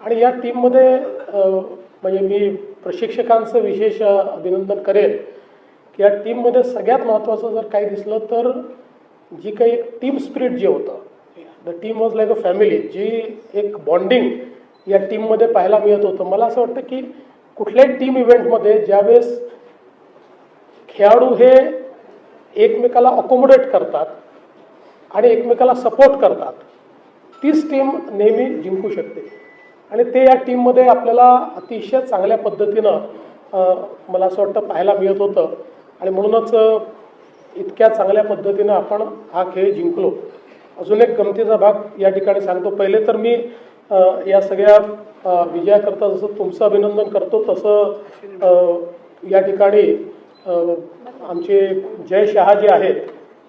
आणि या टीममध्ये म्हणजे मी प्रशिक्षकांचं विशेष अभिनंदन करेन की या टीममध्ये सगळ्यात महत्त्वाचं जर काही दिसलं तर जी काही एक टीम स्पिरिट जे होतं the team was like a family जी एक बॉन्डिंग या टीममध्ये पाहायला मिळत होतं. मला असं वाटतं की कुठल्याही टीम इव्हेंटमध्ये ज्यावेळेस खेळाडू हे एकमेकाला अकोमोडेट करतात आणि एकमेकाला सपोर्ट करतात तीच टीम नेहमी जिंकू शकते. आणि ते या टीममध्ये आपल्याला अतिशय चांगल्या पद्धतीनं मला असं वाटतं पाहायला मिळत होतं. आणि म्हणूनच इतक्या चांगल्या पद्धतीनं आपण हा खेळ जिंकलो. अजून एक गमतीचा भाग या ठिकाणी सांगतो. पहिले तर मी या सगळ्या विजयाकरता जसं तुमचं अभिनंदन करतो तसं या ठिकाणी आमचे जय शहा जे आहेत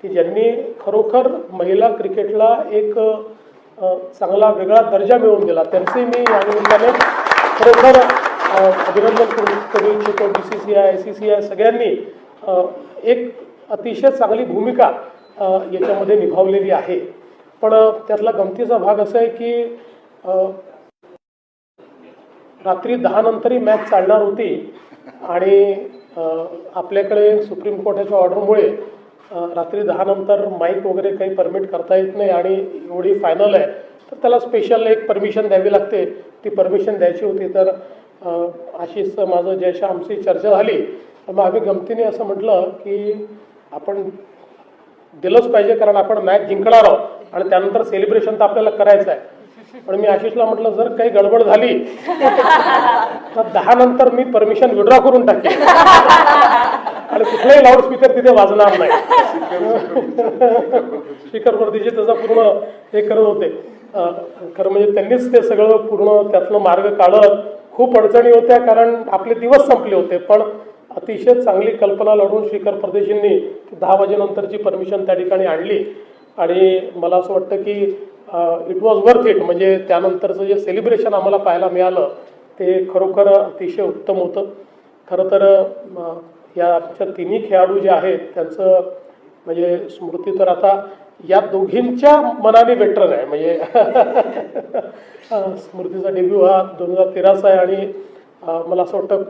की ज्यांनी खरोखर महिला क्रिकेटला एक चांगला वेगळा दर्जा मिळवून दिला त्यांचे मी या निमित्ताने खरोखर अभिनंदन करू करू इच्छितो. B C C I I C C I सगळ्यांनी एक अतिशय चांगली भूमिका याच्यामध्ये निभावलेली आहे. पण त्यातला गमतीचा भाग असा आहे की रात्री दहा नंतरही मॅच चालणार होती आणि आपल्याकडे सुप्रीम कोर्टाच्या ऑर्डरमुळे रात्री दहानंतर माईक वगैरे काही परमिट करता येत नाही आणि एवढी फायनल आहे तर त्याला स्पेशल एक परमिशन द्यावी लागते. ती परमिशन द्यायची होती तर अशीच माझं जयशा आमची चर्चा झाली तर मग आम्ही गमतीने असं म्हटलं की आपण दिलंच पाहिजे कारण आपण मॅच जिंकणार आहोत आणि त्यानंतर सेलिब्रेशन तर आपल्याला करायचं आहे. पण मी आशिषला म्हटलं जर काही गडबड झाली तर दहा नंतर मी परमिशन विड्रॉ करून टाकेन. आणि कुठलाही लाऊडस्पीकर तिथे वाजणार नाही. स्पीकरवरतीचे त्याचा पूर्ण हे करत होते. खरं म्हणजे त्यांनीच ते सगळं पूर्ण त्यातलं मार्ग काढत खूप अडचणी होत्या कारण आपले दिवस संपले होते. पण अतिशय चांगली कल्पना लढून श्रीकर परदेशींनी दहा वाजेनंतरची परमिशन त्या ठिकाणी आणली. आणि मला असं वाटतं की इट वॉज वर्थ इट म्हणजे त्यानंतरचं जे सेलिब्रेशन आम्हाला पाहायला मिळालं ते खरोखर अतिशय उत्तम होतं. खरं तर या आमच्या तिन्ही खेळाडू जे आहेत त्यांचं म्हणजे स्मृती तर आता या दोघींच्या मनाने बेटर आहे. म्हणजे स्मृतीचा डेब्यू हा दोन हजार तेराचा आहे आणि मला असं वाटतं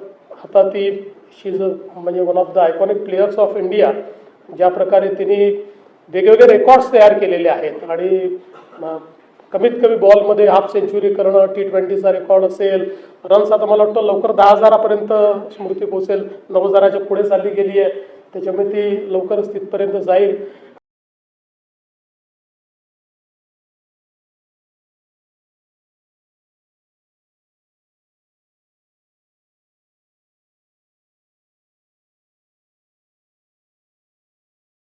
आता ती शी इज म्हणजे one of the iconic players of India ज्या प्रकारे तिने वेगवेगळे रेकॉर्ड्स तयार केलेले आहेत. आणि कमीत कमी बॉलमध्ये हाफ सेंचुरी करणं टी ट्वेंटीचा रेकॉर्ड असेल रन्स आता मला वाटतं लवकर दहा हजारापर्यंत स्मृती पोहोचेल. नऊ हजाराच्या पुढे चालली गेली आहे त्याच्यामुळे ती लवकरच तिथपर्यंत जाईल.